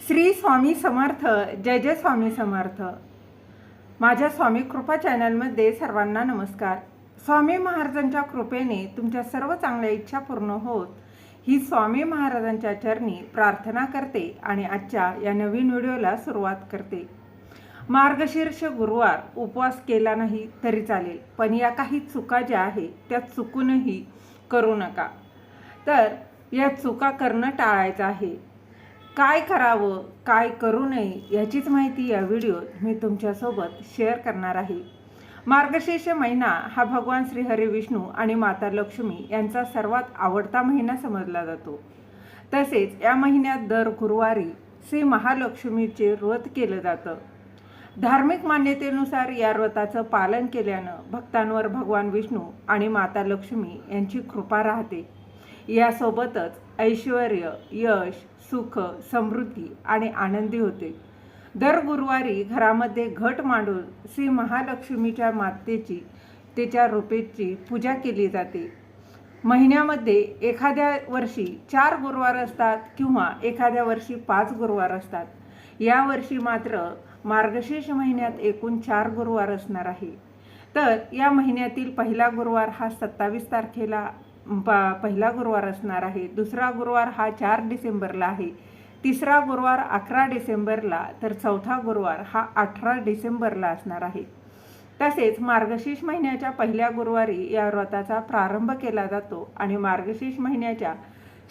श्री स्वामी समर्थ जय जय स्वामी समर्थ. माझ्या स्वामी कृपा चॅनलमध्ये सर्वांना नमस्कार. स्वामी महाराजांच्या कृपेने तुमच्या सर्व चांगल्या इच्छा पूर्ण होत ही स्वामी महाराजांच्या चरणी प्रार्थना करते आणि आजच्या या नवीन व्हिडिओला सुरुवात करते. मार्गशीर्ष गुरुवार उपवास केला नाही तरी चालेल पण या काही चुका ज्या आहे त्या चुकूनही करू नका. तर या चुका करणं टाळायचं आहे. काय करावं काय करू नये याचीच माहिती या व्हिडिओत मी तुमच्यासोबत शेअर करणार आहे. मार्गशीर्ष महिना हा भगवान श्रीहरी विष्णू आणि माता लक्ष्मी यांचा सर्वात आवडता महिना समजला जातो. तसेच या महिन्यात दर गुरुवारी श्री महालक्ष्मीचे व्रत केलं जातं. धार्मिक मान्यतेनुसार या व्रताचं पालन केल्यानं भक्तांवर भगवान विष्णू आणि माता लक्ष्मी यांची कृपा राहते. यासोबतच ऐश्वर यश सुख समृद्धी आणि आनंदी होते. दर गुरुवारी घरामध्ये घट मांडून श्री महालक्ष्मीच्या मातेची तिच्या रूपेची पूजा केली जाते. महिन्यामध्ये एखाद्या वर्षी चार गुरुवार असतात किंवा एखाद्या वर्षी पाच गुरुवार असतात. या वर्षी मात्र मार्गशीर्ष महिन्यात एकूण चार गुरुवार असणार आहे. तर या महिन्यातील पहिला गुरुवार हा सत्तावीस तारखेला पा पहिला गुरुवार असणार आहे. दुसरा गुरुवार हा चार डिसेंबरला आहे. तिसरा गुरुवार अकरा डिसेंबरला तर चौथा गुरुवार हा अठरा डिसेंबरला असणार आहे. तसेच मार्गशीर्ष महिन्याच्या पहिल्या गुरुवारी या व्रताचा प्रारंभ केला जातो आणि मार्गशीर्ष महिन्याच्या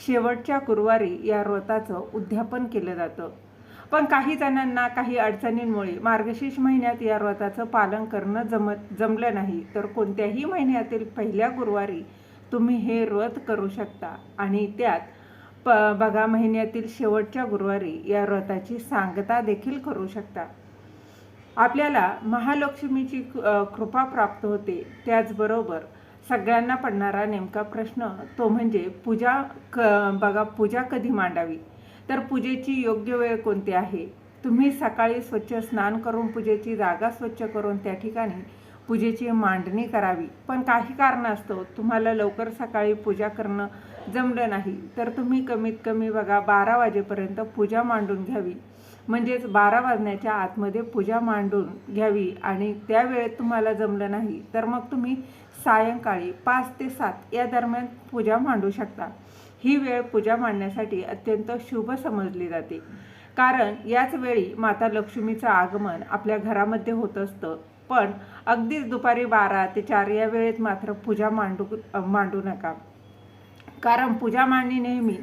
शेवटच्या गुरुवारी या व्रताचं उद्यापन केलं जातं. पण काही जणांना काही अडचणींमुळे मार्गशीर्ष महिन्यात या व्रताचं पालन करणं जमत जमलं नाही. तर कोणत्याही महिन्यातील पहिल्या गुरुवारी तुम्ही हे व्रत करू शकता. आणि त्यात प बघा महिन्यातील शेवटच्या गुरुवारी या व्रताची सांगता देखील करू शकता. आपल्याला महालक्ष्मीची कृपा प्राप्त होते. त्याचबरोबर सगळ्यांना पडणारा नेमका प्रश्न तो म्हणजे पूजा क बघा पूजा कधी मांडावी? तर पूजेची योग्य वेळ कोणती आहे? तुम्ही सकाळी स्वच्छ स्नान करून पूजेची जागा स्वच्छ करून त्या ठिकाणी पूजेची मांडणी करावी. पण काही कारणास्तव तुम्हाला लवकर सकाळी पूजा करणं जमलं नाही. तर तुम्ही कमीत कमी बघा बारा वाजेपर्यंत पूजा मांडून घ्यावी. म्हणजेच बारा वाजण्याच्या आतमध्ये पूजा मांडून घ्यावी आणि त्यावेळेत तुम्हाला जमलं नाही तर मग तुम्ही सायंकाळी पाच ते सात या दरम्यान पूजा मांडू शकता. ही वेळ पूजा मांडण्यासाठी अत्यंत शुभ समजली जाते. कारण याच वेळी माता लक्ष्मीचं आगमन आपल्या घरामध्ये होत असतं. पण अगदीच दुपारी बारा ते चार या वेळेत मात्र पूजा मांडू मांडू नका. कारण पूजा मांडणी नेहमी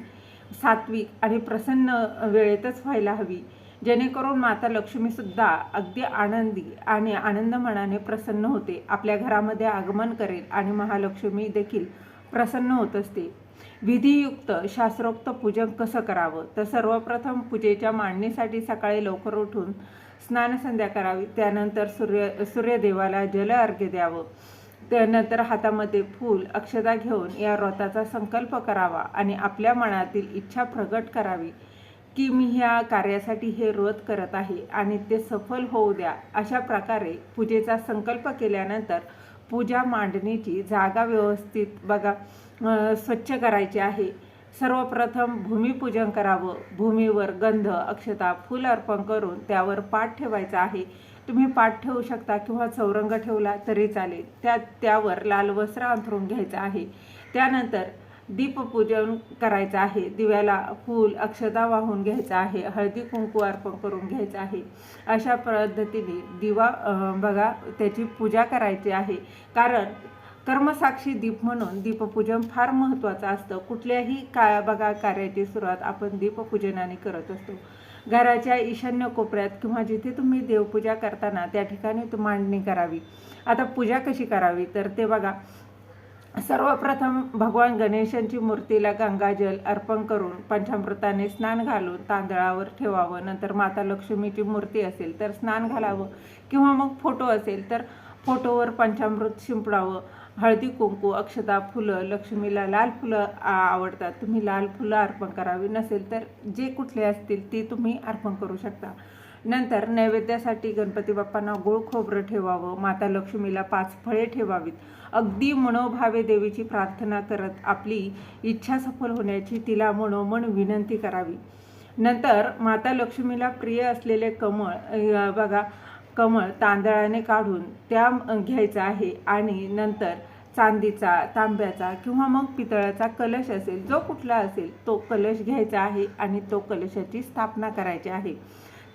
सात्विक आणि प्रसन्न वेळेतच व्हायला हवी. जेणेकरून माता लक्ष्मीसुद्धा अगदी आनंदी आणि आनंद मनाने प्रसन्न होते. आपल्या घरामध्ये आगमन करेल आणि महालक्ष्मी देखील प्रसन्न होत असते. विधियुक्त शास्त्रोक्त पूजन कसं करावं? तर सर्वप्रथम पूजेच्या मांडणीसाठी सकाळी लवकर उठून स्नानसंध्या करावी. त्यानंतर सूर्य सूर्यदेवाला जल अर्घ्य द्यावं. त्यानंतर हातामध्ये फूल अक्षता घेऊन या व्रताचा संकल्प करावा आणि आपल्या मनातील इच्छा प्रगट करावी की मी ह्या कार्यासाठी हे व्रत करत आहे आणि ते सफल होऊ द्या. अशा प्रकारे पूजेचा संकल्प केल्यानंतर पूजा मांडणीची जागा व्यवस्थित बघा स्वच्छ करायची आहे. सर्वप्रथम भूमिपूजन करावं. भूमीवर गंध अक्षता फूल अर्पण करून त्यावर पाठ ठेवायचा आहे. तुम्ही पाठ ठेवू शकता किंवा चौरंग ठेवला तरी चालेल. त्या त्यावर लाल वस्त्र अंथरून घ्यायचं आहे. त्यानंतर दीपपूजन करायचं आहे. दिव्याला फूल अक्षता वाहून घ्यायचं आहे. हळदी कुंकू अर्पण करून घ्यायचं आहे. अशा पद्धतीने दिवा बघा त्याची पूजा करायची आहे. कारण कर्मसाक्षी दीप म्हणून दीपपूजन फार महत्त्वाचं असतं. कुठल्याही काळा बघा कार्याची सुरुवात आपण दीपपूजनाने करत असतो. घराच्या ईशान्य कोपऱ्यात किंवा जिथे तुम्ही देवपूजा करताना त्या ठिकाणी तू मांडणी करावी. आता पूजा कशी करावी? तर ते बघा. सर्वप्रथम भगवान गणेशांची मूर्तीला गंगाजल अर्पण करून पंचामृताने स्नान घालून तांदळावर ठेवावं. नंतर माता लक्ष्मीची मूर्ती असेल तर स्नान घालावं. किंवा मग फोटो असेल तर फोटोवर पंचामृत शिंपडावं. हळदी कुंकू अक्षता फुलं लक्ष्मीला लाल फुलं आवडतात. तुम्ही लाल फुलं अर्पण करावी नसेल तर जे कुठले असतील ते तुम्ही अर्पण करू शकता. नंतर नैवेद्यासाठी गणपती बाप्पांना गोळ खोबरं ठेवावं. माता लक्ष्मीला पाच फळे ठेवावीत. अगदी मनोभावे देवीची प्रार्थना करत आपली इच्छा सफल होण्याची तिला मनोमन विनंती करावी. नंतर माता लक्ष्मीला प्रिय असलेले कमळ बघा कमळ तांदळाने काढून त्या घ्यायचा आहे आणि नंतर चांदीचा तांब्याचा किंवा मग पितळाचा कलश असेल जो कुठला असेल तो कलश घ्यायचा आहे आणि तो कलशाची स्थापना करायची आहे.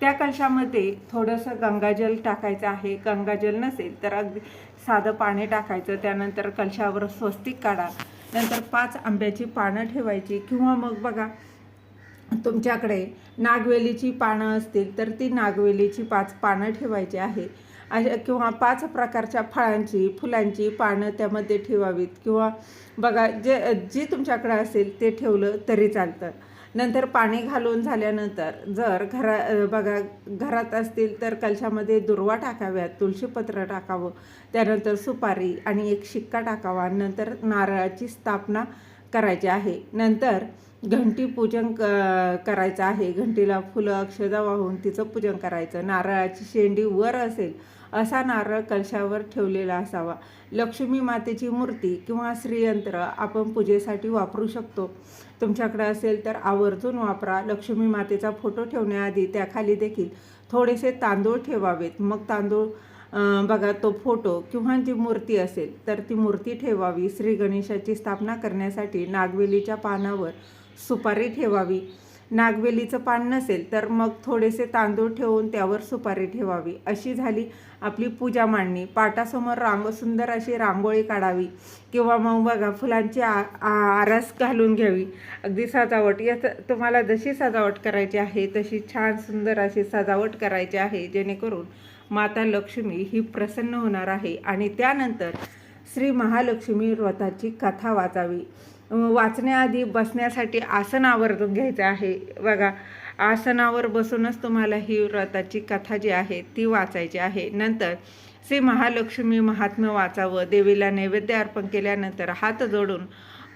त्या कलशामध्ये थोडंसं गंगाजल टाकायचं आहे. गंगाजल नसेल तर अगदी साधं पाणी टाकायचं. त्यानंतर कलशावर स्वस्तिक काढा. नंतर पाच आंब्याची पानं ठेवायची किंवा मग बघा तुमच्याकडे नागवेलीची पानं असतील तर ती नागवेलीची पाच पानं ठेवायची आहे. अशा किंवा पाच प्रकारच्या फळांची फुलांची पानं त्यामध्ये ठेवावीत. किंवा बघा जे जी तुमच्याकडे असेल ते ठेवलं तरी चालतं. नंतर पाणी घालून झाल्यानंतर जर घरा बघा घरात असतील तर कलशामध्ये दुर्वा टाकाव्यात तुळशीपत्र टाकावं त्यानंतर सुपारी आणि एक शिक्का टाकावा नंतर नारळाची स्थापना करायची आहे. नंतर घंटी पूजन क करायचं आहे. घंटीला फुलं अक्षदा वाहून तिचं पूजन करायचं. नारळाची शेंडी वर असेल असा नारळ कलशावर ठेवलेला असावा. लक्ष्मी मातेची मूर्ती किंवा श्रीयंत्र आपण पूजेसाठी वापरू शकतो. तुमच्याकडे असेल तर आवर्जून वापरा. लक्ष्मी मातेचा फोटो ठेवण्याआधी त्याखाली देखील थोडेसे तांदूळ ठेवावेत. मग तांदूळ बघा तो फोटो किंवा जी मूर्ती असेल तर ती मूर्ती ठेवावी. श्री गणेशाची स्थापना करण्यासाठी नागवेलीच्या पानावर सुपारी ठेवावी. नागवेलीचं पान नसेल तर मग थोडेसे तांदूळ ठेवून त्यावर सुपारी ठेवावी. अशी झाली आपली पूजा मांडणी. पाटासमोर रांग सुंदर अशी रांगोळी काढावी किंवा मग बघा फुलांची आ आ- आरास घालून घ्यावी. अगदी सजावट. यात तुम्हाला जशी सजावट करायची आहे तशी छान सुंदर अशी सजावट करायची आहे जेणेकरून माता लक्ष्मी ही प्रसन्न होणार आहे. आणि त्यानंतर श्री महालक्ष्मी व्रताची कथा वाचावी. वाचण्याआधी बसण्यासाठी आसन आवर्जून घ्यायचं आहे. बघा आसनावर बसूनच तुम्हाला ही व्रताची कथा जी आहे ती वाचायची आहे. नंतर श्री महालक्ष्मी महात्म्य वाचावं देवीला नैवेद्य अर्पण केल्यानंतर हात जोडून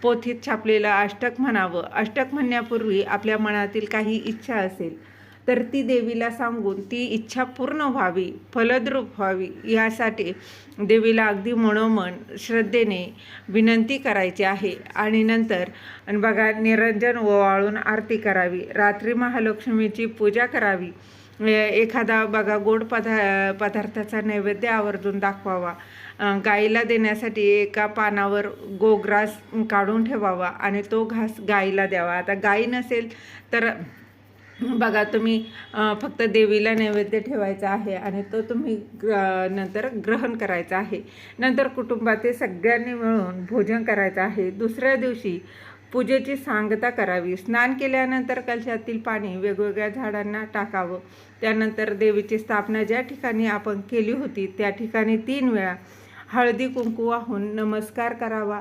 पोथीत छापलेलं अष्टक म्हणावं. अष्टक म्हणण्यापूर्वी आपल्या मनातील काही इच्छा असेल तर ती देवीला सांगून ती इच्छा पूर्ण व्हावी फलद्रूप व्हावी यासाठी देवीला अगदी मनोमन श्रद्धेने विनंती करायची आहे. आणि नंतर बघा निरंजन ओवाळून आरती करावी. रात्री महालक्ष्मीची पूजा करावी. एखादा बघा गोड पदा पदार्थाचा नैवेद्य आवर्जून दाखवावा. गाईला देण्यासाठी एका पानावर गोग्रास काढून ठेवावा आणि तो घास गाईला द्यावा. आता गाई नसेल तर बघा तुम्ही फक्त देवीला नैवेद्य ठेवायचा आहे आणि तो तुम्ही ग्र नंतर ग्रहण करायचा आहे. नंतर कुटुंबातील सगळ्यांनी मिळून भोजन करायचं आहे. दुसऱ्या दिवशी पूजेची सांगता करावी. स्नान केल्यानंतर कलशातील पाणी वेगवेगळ्या झाडांना टाकावं. त्यानंतर देवीची स्थापना ज्या ठिकाणी आपण केली होती त्या ठिकाणी तीन वेळा हळदी कुंकू वाहून नमस्कार करावा.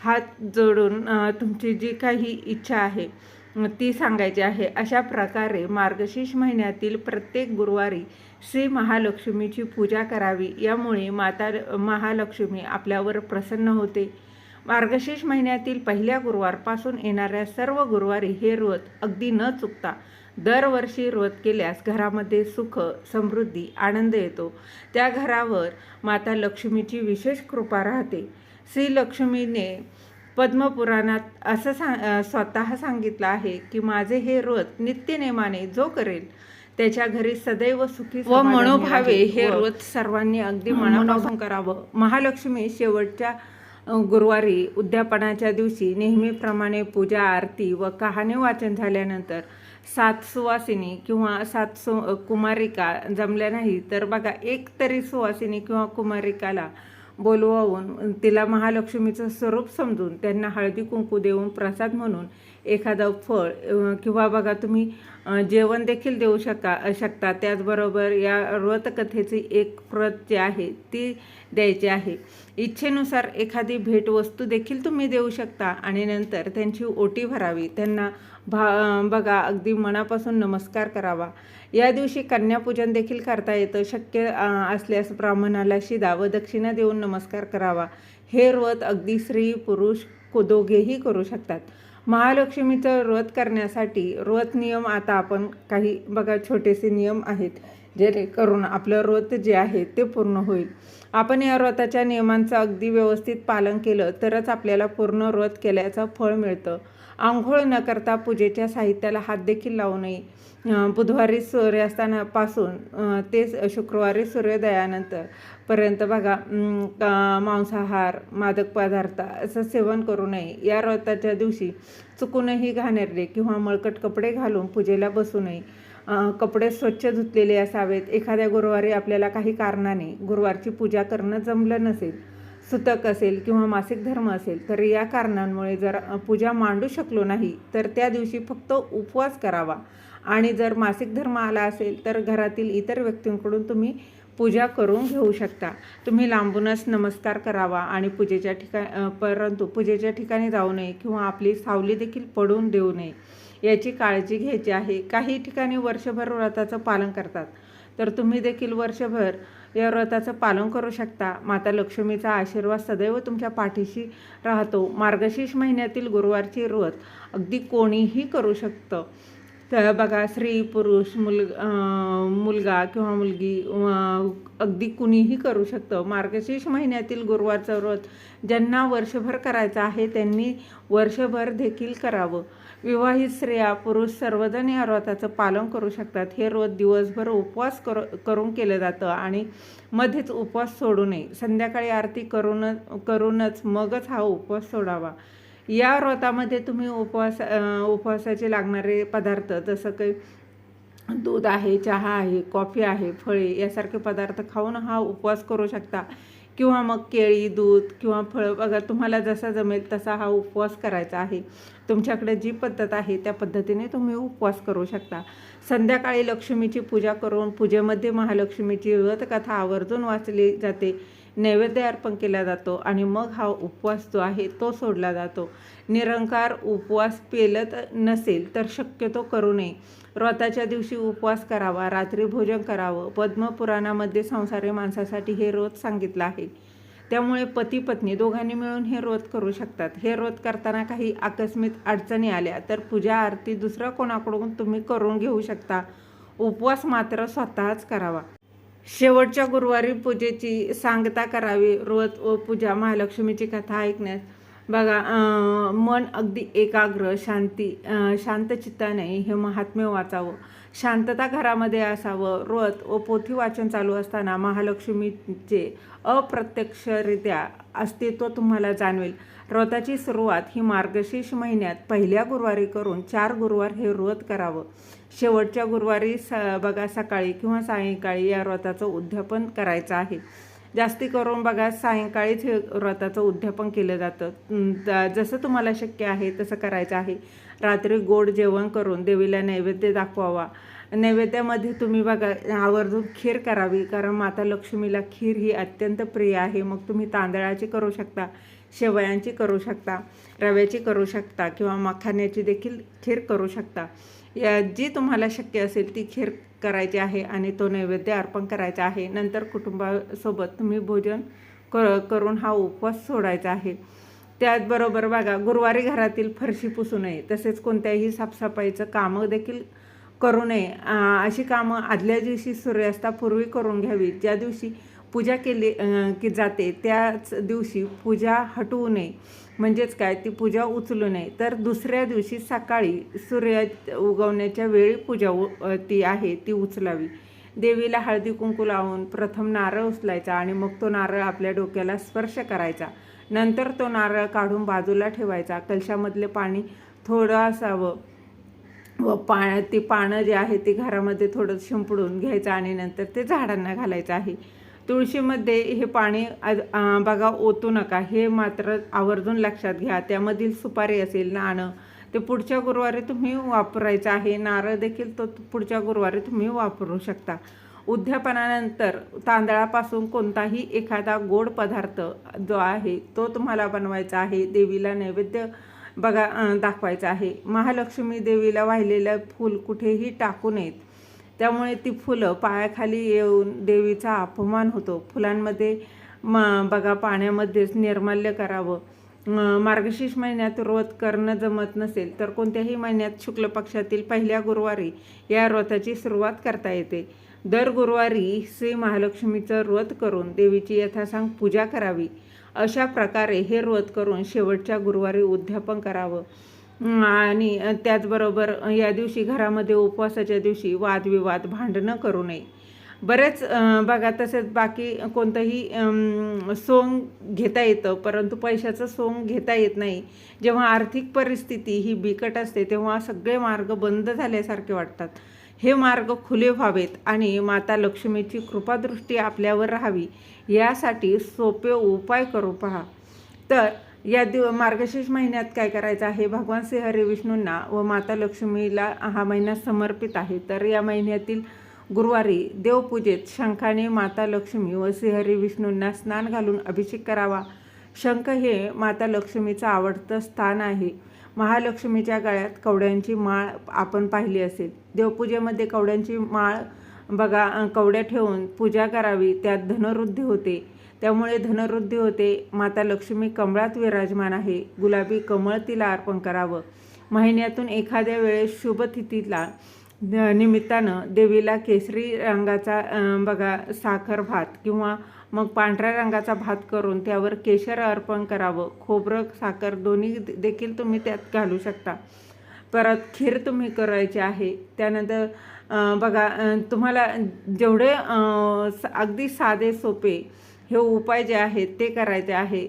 हात जोडून तुमची जी काही इच्छा आहे ती सांगायची आहे अशा प्रकारे मार्गशीर्ष महिन्यातील प्रत्येक गुरुवारी श्री महालक्ष्मीची पूजा करावी. यामुळे माता महालक्ष्मी आपल्यावर प्रसन्न होते. मार्गशीर्ष महिन्यातील पहिल्या गुरुवारपासून येणाऱ्या सर्व गुरुवारी हे व्रत अगदी न चुकता दरवर्षी व्रत केल्यास घरामध्ये सुख समृद्धी आनंद येतो. त्या घरावर माता लक्ष्मीची विशेष कृपा राहते. श्रीलक्ष्मीने पद्मपुराणात असं सांग स्वतः सांगितलं आहे की माझे हे व्रत नित्यनेमाने जो करेल त्याच्या घरी सदैव सुखी व मनोभावे हे व्रत सर्वांनी अगदी मनापासून करावं. महालक्ष्मी शेवटच्या गुरुवारी उद्यापनाच्या दिवशी नेहमीप्रमाणे पूजा आरती व कहाणी वाचन झाल्यानंतर सात सुवासिनी किंवा सात सु कुमारिका जमल्या नाही तर बघा एक तरी सुवासिनी किंवा कुमारिकाला बोलवावून तिला महालक्ष्मीचं स्वरूप समजून त्यांना हळदी कुंकू देऊन प्रसाद म्हणून एखादं फळ किंवा बघा तुम्ही जेवण देखील देऊ शका शकता. त्याचबरोबर या व्रतकथेची एक प्रत जी आहे ती द्यायची आहे. इच्छेनुसार एखादी भेटवस्तू देखील तुम्ही देऊ शकता आणि नंतर त्यांची ओटी भरावी. त्यांना भा बघा अगदी मनापासून नमस्कार करावा. या दिवशी कन्यापूजन देखील करता येतं. शक्य असल्यास ब्राह्मणाला शिदा व दक्षिणा देऊन नमस्कार करावा. हे व्रत अगदी स्त्री पुरुष दोघेही करू शकतात. महालक्ष्मीचं व्रत करण्यासाठी व्रत नियम आता आपण काही बघा छोटेसे नियम आहेत जेणेकरून आपलं व्रत जे आहे ते पूर्ण होईल. आपण या व्रताच्या नियमांचं अगदी व्यवस्थित पालन केलं तरच आपल्याला पूर्ण व्रत केल्याचं फळ मिळतं. आंघोळ न करता पूजेच्या साहित्याला हात देखील लावू नये. बुधवारी सूर्यास्तानापासून ते शुक्रवारी सूर्योदयानंतर पर्यंत बघा का- मांसाहार मादक पदार्थ असं सेवन करू नये. या व्रताच्या दिवशी चुकूनही घाणेरडे किंवा मळकट कपडे घालून पूजेला बसू नये. कपडे स्वच्छ धुतलेले असावेत. एखाद्या गुरुवारी आपल्याला काही कारणाने गुरुवारची पूजा करणं जमलं नसेल सुतक असेल किंवा मासिक धर्म असेल तर या कारणांमुळे जर पूजा मांडू शकलो नाही तर त्या दिवशी फक्त उपवास करावा. आणि जर मासिक धर्म आला असेल तर घरातील इतर व्यक्तींकडून तुम्ही पूजा करून घेऊ शकता. तुम्ही लांबूनच नमस्कार करावा आणि पूजेच्या ठिकाणी परंतु पूजेच्या ठिकाणी जाऊ नये किंवा आपली सावली देखील पडून देऊ नये. याची काळजी घ्यायची आहे. काही ठिकाणी वर्षभर व्रताचं पालन करतात. तर तुम्ही देखील वर्षभर या व्रताचं पालन करू शकता. माता लक्ष्मीचा आशीर्वाद सदैव तुमच्या पाठीशी राहतो. मार्गशीर्ष महिन्यातील गुरुवारची व्रत अगदी कोणीही करू शकतं. तर बघा स्त्री पुरुष मुल मुलगा किंवा मुलगी अगदी कुणीही करू शकतं. मार्गशीर्ष महिन्यातील गुरुवारचं व्रत ज्यांना वर्षभर करायचं आहे त्यांनी वर्षभर देखील करावं. विवाहित स्त्रिया पुरुष सर्वजण या व्रताचं पालन करू शकतात. हे व्रत दिवसभर उपवास कर करून केलं जातं आणि मध्येच उपवास सोडू नये. संध्याकाळी आरती करून करूनच मगच हा उपवास सोडावा. या व्रतामध्ये तुम्ही उपवास उपवासाचे लागणारे पदार्थ जसं काही दूध आहे चहा आहे कॉफी आहे फळे यासारखे पदार्थ खाऊन हा उपवास करू शकता. किंवा मग केळी दूध किंवा फळं बघा तुम्हाला जसा जमेल तसा हा उपवास करायचा आहे. तुमच्याकडे जी पद्धत आहे त्या पद्धतीने तुम्ही उपवास करू शकता. संध्याकाळी लक्ष्मीची पूजा करून पूजेमध्ये महालक्ष्मीची व्रतकथा आवर्जून वाचली जाते. नैवेद्य अर्पण केला जातो आणि मग हा उपवास जो आहे तो सोडला जातो. निरंकार उपवास पेलत नसेल तर शक्यतो करू नये. व्रताच्या दिवशी उपवास करावा रात्री भोजन करावं. पद्मपुराणामध्ये संसारी माणसासाठी हे रोज सांगितलं आहे. त्यामुळे पती पत्नी दोघांनी मिळून हे व्रत करू शकतात. हे व्रत करताना काही आकस्मिक अडचणी आल्या तर पूजा आरती दुसऱ्या कोणाकडून तुम्ही करून घेऊ शकता. उपवास मात्र स्वतःच करावा. शेवटच्या गुरुवारी पूजेची सांगता करावी. व्रत व पूजा महालक्ष्मीची कथा ऐकण्यास. बघा मन अगदी एकाग्र शांती शांत चित्ताने हे महात्म्य वाचावं. शांतता घरामध्ये असावं. व्रत व पोथी वाचन चालू असताना महालक्ष्मीचे अप्रत्यक्षरित्या अस्तित्व तुम्हाला जाणवेल. व्रताची सुरुवात ही मार्गशीर्ष महिन्यात पहिल्या गुरुवारी करून चार गुरुवार हे व्रत करावं. शेवटच्या गुरुवारी स बघा सकाळी किंवा सायंकाळी या व्रताचं उद्यापन करायचं आहे. जास्ती करून बघा सायंकाळीच हे व्रताचं उद्यापन केलं जातं. जसं तुम्हाला शक्य आहे तसं करायचं आहे. रात्री गोड जेवण करून देवीला नैवेद्य दाखवावा. नैवेद्यामध्ये तुम्ही बघा आवर्जून खीर करावी कारण माता लक्ष्मीला खीर ही अत्यंत प्रिय आहे. मग तुम्ही तांदळाची करू शकता. शेवयांची करू शकता रव्याची करू शकता किंवा मखाण्याची देखील खीर करू शकता. या जी तुम्हाला शक्य असेल ती खीर करायची आहे आणि तो नैवेद्य अर्पण करायचा आहे. नंतर कुटुंबासोबत तुम्ही भोजन कर करून हा उपवास सोडायचा आहे. त्याचबरोबर बघा गुरुवारी घरातील फरशी पुसू नये तसेच कोणत्याही साफसफाईचं कामं देखील करू नये. अशी कामं आदल्या दिवशी सूर्यास्तापूर्वी करून घ्यावी. ज्या दिवशी पूजा केली की जाते त्याच दिवशी पूजा हटवू नये. म्हणजेच काय? ती पूजा उचलू नये. तर दुसऱ्या दिवशी सकाळी सूर्य उगवण्याच्या वेळी पूजा उ- ती आहे ती उचलावी. देवीला हळदी कुंकू लावून प्रथम नारळ उचलायचा आणि मग तो नारळ आपल्या डोक्याला स्पर्श करायचा. नंतर तो नारळ काढून बाजूला ठेवायचा. कलशामधले पाणी थोडं असावं. व पा ती पानं जे आहे ती घरामध्ये थोडं शिंपडून घ्यायचं आणि नंतर ते झाडांना घालायचं आहे. तुळशीमध्ये हे पाणी आज- बघा ओतू नका. हे मात्र आवर्जून लक्षात घ्या. त्यामधील सुपारी असेल नाणं ते पुढच्या गुरुवारी तुम्ही वापरायचं आहे. नारळ देखील तो पुढच्या गुरुवारी तुम्ही वापरू शकता. उद्यापनानंतर तांदळापासून कोणताही एखादा गोड पदार्थ जो आहे तो तुम्हाला बनवायचा आहे. देवीला नैवेद्य बघा दाखवायचा आहे. महालक्ष्मी देवीला वाहिलेलं फूल कुठेही टाकू नयेत. त्यामुळे ती फुलं पायाखाली येऊन देवीचा अपमान होतो. फुलांमध्ये म बघा पाण्यामध्येच निर्माल्य करावं. मार्गशीर्ष महिन्यात व्रत करणं जमत नसेल तर कोणत्याही महिन्यात शुक्ल पक्षातील पहिल्या गुरुवारी या व्रताची सुरुवात करता येते. दर गुरुवारी श्री महालक्ष्मीचं व्रत करून देवीची यथासांग पूजा करावी. अशा प्रकारे हे व्रत करून शेवटच्या गुरुवारी उद्यापन करावं. आणि त्याचबरोबर या दिवशी घरामध्ये उपवासाच्या दिवशी वादविवाद भांडणं करू नये. बरेच बघा तसेच बाकी कोणतंही सोंग घेता येतं परंतु पैशाचं सोंग घेता येत नाही. जेव्हा आर्थिक परिस्थिती ही बिकट असते तेव्हा सगळे मार्ग बंद झाल्यासारखे वाटतात. हे मार्ग खुले व्हावेत आणि माता लक्ष्मीची कृपादृष्टी आपल्यावर राहावी यासाठी सोपे उपाय करू पहा. तर या दिव मार्गशीर्ष महिन्यात काय करायचं आहे? भगवान श्रीहरी विष्णूंना व माता लक्ष्मीला हा महिना समर्पित आहे. तर या महिन्यातील गुरुवारी देवपूजेत शंखाने माता लक्ष्मी व श्रीहरी विष्णूंना स्नान घालून अभिषेक करावा. शंख हे माता लक्ष्मीचं आवडतं स्थान आहे. महालक्ष्मीच्या गळ्यात कवड्यांची माळ आपण पाहिली असेल. देवपूजेमध्ये कवड्यांची माळ बघा कवड्या ठेवून पूजा करावी त्यात धनवृद्धी होते. त्यामुळे धनवृद्धी होते. माता लक्ष्मी कमळात विराजमान आहे. गुलाबी कमळ तिला अर्पण करावं. महिन्यातून एखाद्या वेळेस शुभ तिथीला निमित्तानं देवीला केसरी रंगाचा बघा साखर भात किंवा मग पांढऱ्या रंगाचा भात करून त्यावर केशर अर्पण करावं. खोबरं साखर दोन्ही देखील तुम्ही त्यात घालू शकता. परत खीर तुम्ही करायची आहे. त्यानंतर बघा तुम्हाला जेवढे अगदी साधे सोपे हे उपाय जे आहेत ते करायचे आहे.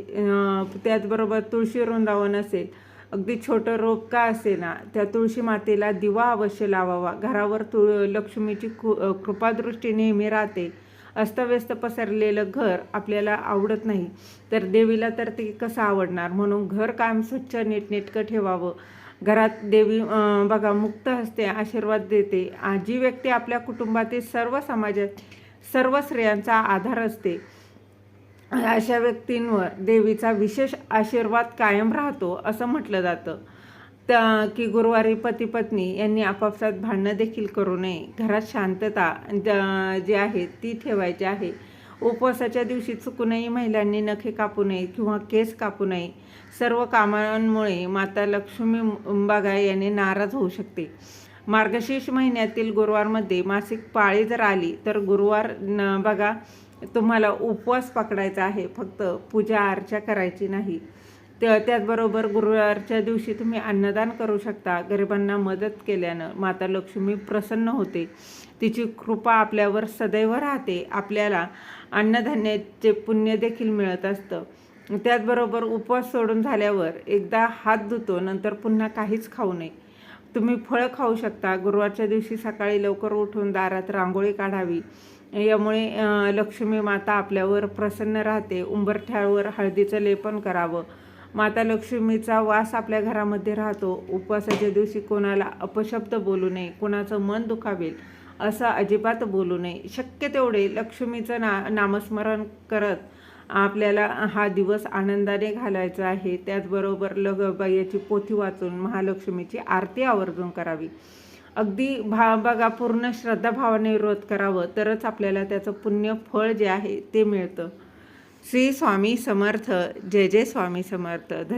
त्याचबरोबर तुळशी वृंदावन असेल अगदी छोटं रोप का असे ना त्या तुळशी मातेला दिवा अवश्य लावावा. घरावर तुळ लक्ष्मीची कृ कृपादृष्टी नेहमी राहते. अस्तव्यस्त पसरलेलं घर आपल्याला आवडत नाही. तर देवीला तर ते कसं आवडणार? म्हणून घर काम स्वच्छ नीटनेटकं ठेवावं. घरात देवी बघा मुक्त हस्ते आशीर्वाद देते. जी व्यक्ती आपल्या कुटुंबातील सर्व समाजात सर्व स्त्रियांचा आधार असते. अशा व्यक्तींवर देवीचा विशेष आशीर्वाद कायम राहतो असं म्हटलं जातं. त्या की गुरुवारी पती पत्नी यांनी आपापसात भांडणं देखील करू नये. घरात शांतता ज- जी आहे ती ठेवायची आहे. उपवासाच्या दिवशी चुकूनही महिलांनी नखे कापू नये किंवा केस कापू नये. सर्व कामांमुळे माता लक्ष्मी बागा याने नाराज होऊ शकते. मार्गशीर्ष महिन्यातील गुरुवारमध्ये मासिक पाळी जर आली तर गुरुवार न बघा तुम्हाला उपवास पकडायचा आहे फक्त पूजा अर्चा करायची नाही. त्या त्याचबरोबर गुरुवारच्या दिवशी तुम्ही अन्नदान करू शकता. गरिबांना मदत केल्यानं माता लक्ष्मी प्रसन्न होते. तिची कृपा आपल्यावर सदैव राहते. आपल्याला अन्नधान्याचे पुण्य देखील मिळत असतं. त्याचबरोबर उपवास सोडून झाल्यावर एकदा हात धुतो नंतर पुन्हा काहीच खाऊ नये. तुम्ही फळं खाऊ शकता. गुरुवारच्या दिवशी सकाळी लवकर उठून दारात रांगोळी काढावी. यामुळे लक्ष्मी माता आपल्यावर प्रसन्न राहते. उंबरठ्यावर हळदीचं लेपन करावं. माता लक्ष्मीचा वास आपल्या घरामध्ये राहतो. उपवासाच्या दिवशी कोणाला अपशब्द बोलू नये कोणाचं मन दुखावेल असं अजिबात बोलू नये. शक्य तेवढे लक्ष्मीचं ना नामस्मरण करत आपल्याला हा दिवस आनंदाने घालायचा आहे. त्याचबरोबर लग याची पोथी वाचून महालक्ष्मीची आरती आवर्जून करावी. अगदी भा बघा पूर्ण श्रद्धाभावाने व्रत करावं तरच आपल्याला त्याचं पुण्य फळ जे आहे ते मिळतं. श्री स्वामी समर्थ जय जय स्वामी समर्थ. धन